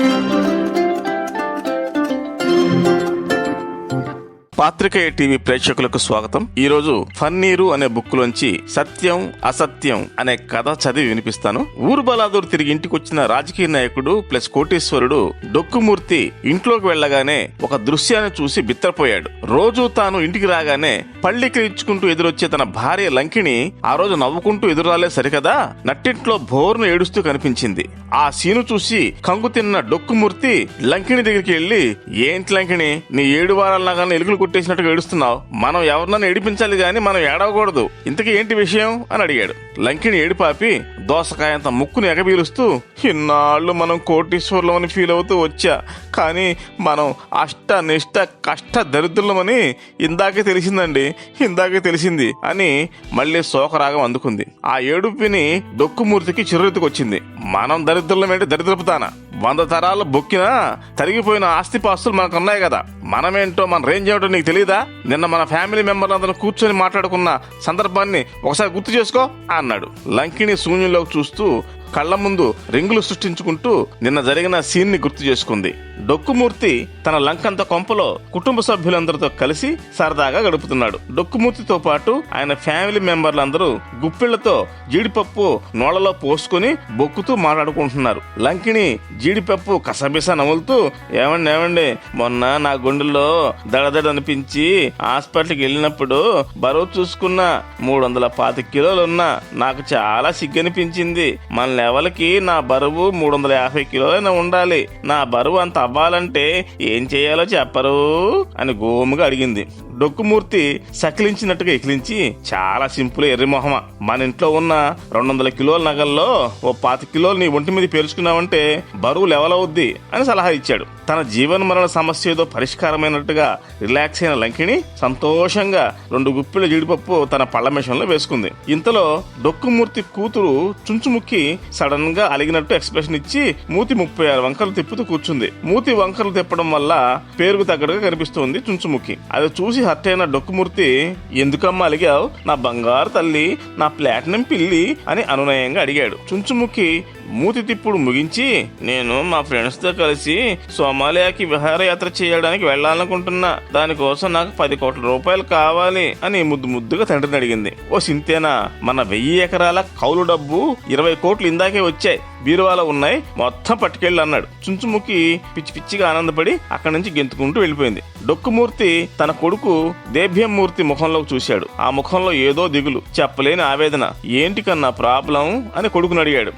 thank you పాత్రికేయ TV ప్రేక్షకులకు స్వాగతం. ఈ రోజు ఫన్నీరు అనే బుక్ లోంచి సత్యం అసత్యం అనే కథ చదివి వినిపిస్తాను. ఊరు బలాదూరు తిరిగి ఇంటికి వచ్చిన రాజకీయ నాయకుడు ప్లస్ కోటేశ్వరుడు డొక్కుమూర్తి ఇంట్లోకి వెళ్ళగానే ఒక దృశ్యాన్ని చూసి బిత్తరపోయాడు. రోజు తాను ఇంటికి రాగానే పళ్ళికి ఇచ్చుకుంటూ ఎదురొచ్చే తన భార్య లంకిణి ఆ రోజు నవ్వుకుంటూ ఎదురాలే సరికదా? నట్టింట్లో బోర్ను ఏడుస్తూ కనిపించింది. ఆ సీను చూసి కంగు తిన్న డొక్కుమూర్తి లంకిణి దగ్గరికి వెళ్ళి ఏంటి లంకిణి? నీ ఏడు వారాల నగాలను ఎలుగులు కొట్టేసినట్టుగా ఏడుస్తున్నావు? మనం ఎవరినన్నా ఏడిపించాలి గాని మనం ఏడవకూడదు. ఇంతకీ ఏంటి విషయం? అని అడిగాడు. లంకిని ఏడిపాపి దోసకాయంత ముక్కుని ఎగబీలుస్తూ ఇన్నాళ్ళు మనం కోటీశ్వర్లం అని ఫీల్ అవుతూ వచ్చా. కానీ మనం అష్ట నిష్ట కష్ట దరిద్రులమని ఇందాకే తెలిసిందండి ఇందాకే తెలిసింది అని మళ్ళీ శోకరాగం అందుకుంది. ఆ ఏడుపిని డొక్కుమూర్తికి చిరురెత్తుకొచ్చింది. మనం దరిద్రులమేంటి దరిద్రపుతానా వంద తరాలు బొక్కినా తరిగిపోయిన ఆస్తిపాస్తులు మనకు ఉన్నాయి కదా. మనమేంటో మన రేంజ్ ఏమిటో నీకు తెలియదా నిన్న మన ఫ్యామిలీ మెంబర్లందరూ కూర్చొని మాట్లాడుకున్న సందర్భాన్ని ఒకసారి గుర్తు చేసుకో అన్నాడు. లంకిణి శూన్యంలోకి చూస్తూ కళ్ళ ముందు రింగులు సృష్టించుకుంటూ నిన్న జరిగిన సీన్ని గుర్తు చేసుకుంది. డొక్కుమూర్తి తన లంకంత కొంపలో కుటుంబ సభ్యులందరితో కలిసి సరదాగా గడుపుతున్నాడు. డొక్కుమూర్తితో పాటు ఆయన ఫ్యామిలీ మెంబర్లందరూ గుప్పిళ్ళతో జీడిపప్పు నోళ్ళలో పోసుకొని బొక్కుతూ మాట్లాడుకుంటున్నారు. లంకిని జీడిపప్పు కసబిస నవ్వులుతూ ఏమండి ఏమండి మొన్న నా గుండెల్లో దడదడ అనిపించి హాస్పిటల్కి వెళ్ళినప్పుడు బరువు చూసుకున్న మూడు వందల పాతి కిలోలున్నా నాకు చాలా సిగ్గనిపించింది. మన లెవెల్కి నా బరువు మూడు వందల యాభై కిలోలైనా ఉండాలి. నా బరువు అంత అవ్వాలంటే ఏం చేయాలో చెప్పరు అని గోముగా అడిగింది. డొక్కుమూర్తి సకిలించినట్టుగా ఎకిలించి చాలా సింపుల్ ఎర్రిమొహమ మన ఇంట్లో ఉన్న రెండు వందల కిలోల నగల్లో ఓ పాతి కిలోలు నీ ఒంటి మీద పేర్చుకున్నావంటే బరువు లెవెల్ అవుద్ది అని సలహా ఇచ్చాడు. తన జీవన మరణ సమస్య ఏదో పరిష్కారమైనట్టుగా రిలాక్స్ అయిన లంకిణి సంతోషంగా రెండు గుప్పిల జీడిపప్పు తన పళ్ళ మిషన్లో వేసుకుంది. ఇంతలో డొక్కుమూర్తి కూతురు చుంచుముక్కి సడన్గా అలిగినట్టు ఎక్స్ప్రెషన్ ఇచ్చి మూతి ముప్పై ఆరు వంకలు తిప్పుతూ కూర్చుంది. మూతి వంకలు తిప్పడం వల్ల పేరుకు తగ్గట్టుగా కనిపిస్తోంది చుంచుముఖి. అది చూసి హర్ట్ అయిన డొక్కుమూర్తి ఎందుకమ్మా అలిగావు? నా బంగారు తల్లి నా ప్లాటినం పిల్లి అని అనునయంగా అడిగాడు. చుంచుముఖి మూతి తిప్పుడు ముగించి నేను మా ఫ్రెండ్స్తో కలిసి సోమాలియాకి విహారయాత్ర చేయడానికి వెళ్ళాలనుకుంటున్నా. దానికోసం నాకు పది కోట్ల రూపాయలు కావాలి అని ముద్దు ముద్దుగా తండ్రిని అడిగింది. ఓ సింతేనా మన వెయ్యి ఎకరాల కౌలు డబ్బు ఇరవై కోట్లు ఇందాకే వచ్చాయి. బీరువాలో ఉన్నాయి మొత్తం పట్టుకెళ్ళి అన్నాడు. చుంచుముకి పిచ్చి పిచ్చిగా ఆనందపడి అక్కడి నుంచి గెంతుకుంటూ వెళ్ళిపోయింది. డొక్కుమూర్తి తన కొడుకు దేభ్యంమూర్తి ముఖంలోకి చూశాడు. ఆ ముఖంలో ఏదో దిగులు చెప్పలేని ఆవేదన. ఏంటి కన్నా ప్రాబ్లం అని కొడుకుని అడిగాడు.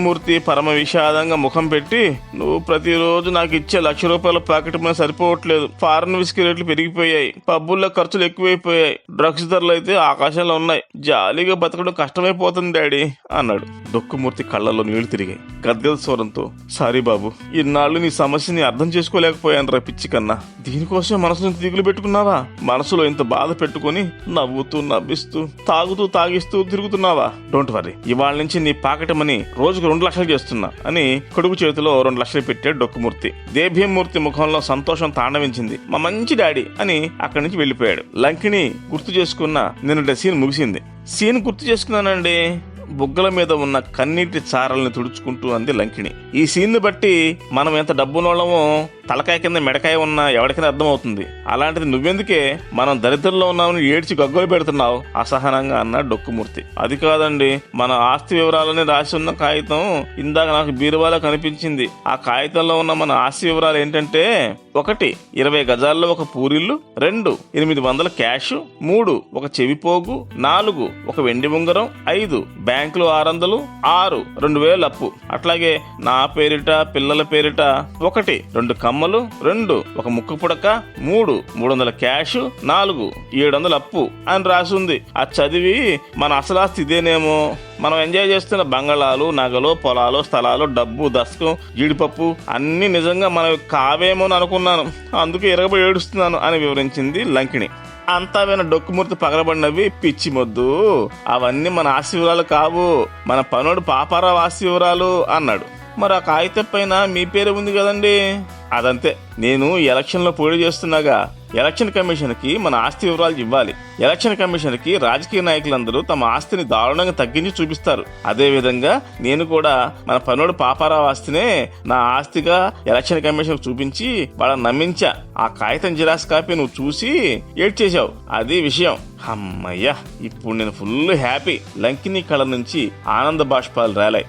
దేభ్యంమూర్తి పరమ విషాదంగా ముఖం పెట్టి నువ్వు ప్రతిరోజు నాకు ఇచ్చే లక్ష రూపాయల ప్యాకెట్ మీద సరిపోవట్లేదు. ఫారెన్ విస్కీ రేట్లు పెరిగిపోయాయి. పబ్బుల్లో ఖర్చులు ఎక్కువైపోయాయి. డ్రగ్స్ ధరలు అయితే ఆకాశంలో ఉన్నాయి. జాలీగా బతకడం కష్టమైపోతుంది డాడీ అన్నాడు. డొక్కుమూర్తి కళ్ళలో నీళ్ళు తిరిగాయి. గద్గద స్వరంతో సారీ బాబు ఇన్నాళ్ళు నీ సమస్యని అర్థం చేసుకోలేకపోయాను రా పిచ్చి కన్నా. దీనికోసం మనసులో దిగులు పెట్టుకున్నావా? మనసులో ఇంత బాధ పెట్టుకుని నవ్వుతూ నవ్విస్తూ తాగుతూ తాగిస్తూ తిరుగుతున్నావా? Don't worry. ఇవాళ నుంచి నీ పాకెట్ మనీ రోజుకు రెండు లక్షలు చేస్తున్నా అని కొడుకు చేతిలో రెండు లక్షలు పెట్టాడు డొక్కుమూర్తి. దేభీమూర్తి ముఖంలో సంతోషం తాండవించింది. మా మంచి డాడీ అని అక్కడి నుంచి వెళ్ళిపోయాడు. లంకిని గుర్తు చేసుకున్న నిన్న సీన్ ముగిసింది. సీన్ గుర్తు చేసుకున్నానండి. బుగ్గల మీద ఉన్న కన్నీటి చారల్ని తుడుచుకుంటూ అంది లంకిణి. ఈ సీన్ బట్టి మనం ఎంత డబ్బునోళ్ళమో తలకాయ కింద మెడకాయ ఉన్నా ఎవరికైనా అర్థమవుతుంది. అలాంటిది నువ్వెందుకే మనం దరిద్రంలో ఉన్నామని ఏడ్చి గగ్గోలు పెడుతున్నావు? అసహనంగా అన్నాడు డొక్కుమూర్తి. అది కాదండి మన ఆస్తి వివరాలని రాసి ఉన్న కాగితం ఇందాక నాకు బీరువాలో కనిపించింది. ఆ కాగితంలో ఉన్న మన ఆస్తి వివరాలు ఏంటంటే ఒకటి ఇరవై గజాల్లో ఒక పూరిల్లు రెండు ఎనిమిది వందల క్యాష్ మూడు ఒక చెవిపోగు నాలుగు ఒక వెండి ఉంగరం ఐదు బ్యాంకులు ఆరు వందలు ఆరు రెండు వేలు అప్పు. అట్లాగే నా పేరిట పిల్లల పేరిట ఒకటి రెండు కమ్మలు రెండు ఒక ముక్కు పుడక మూడు మూడు వందల క్యాష్ నాలుగు ఏడు వందల అప్పు అని రాసి ఉంది ఆ చదివి మన అసలాస్తి ఇదేనేమో? మనం ఎంజాయ్ చేస్తున్న బంగళాలు నగలు పొలాలు స్థలాలు డబ్బు దశకం జీడిపప్పు అన్ని నిజంగా మనం కావేమో అని అనుకున్నాను. అందుకే ఇరగబడి ఏడుస్తున్నాను అని వివరించింది లంకిణి. అంతా విన డొక్కుమూర్తి పగలబడినవి పిచ్చి మొద్దు. అవన్నీ మన ఆస్తి వివరాలు కావు. మన పనుడు పాపారావు ఆస్తి వివరాలు అన్నాడు. మరి ఆ కాగితం పైన మీ పేరు ఉంది కదండి? అదంతే. నేను ఎలక్షన్లో పోటీ చేస్తున్నాగా. ఎలక్షన్ కమిషన్కి మన ఆస్తి వివరాలు ఇవ్వాలి. ఎలక్షన్ కమిషన్కి రాజకీయ నాయకులందరూ తమ ఆస్తిని దారుణంగా తగ్గించి చూపిస్తారు. అదేవిధంగా నేను కూడా మన పనుడు పాపారావు ఆస్తినే నా ఆస్తిగా ఎలక్షన్ కమిషన్ చూపించి వాళ్ళని నమ్మించా. ఆ కాగితం జిరాక్స్ కాపీ నువ్వు చూసి ఏడ్చేశావు అది విషయం. అమ్మయ్యా! ఇప్పుడు నేను ఫుల్ హ్యాపీ. లంకిని కళ నుంచి ఆనంద బాష్పాలు రాలాయి.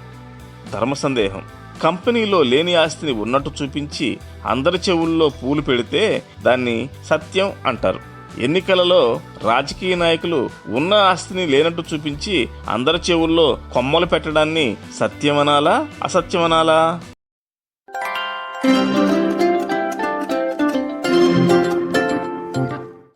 ధర్మ సందేహం. కంపెనీలో లేని ఆస్తిని ఉన్నట్టు చూపించి అందరి చెవుల్లో పూలు పెడితే దాన్ని సత్యం అంటారు. ఎన్నికలలో రాజకీయ నాయకులు ఉన్న ఆస్తిని లేనట్టు చూపించి అందరి చెవుల్లో కొమ్మలు పెట్టడాన్ని సత్యమనాలా అసత్యమనాలా?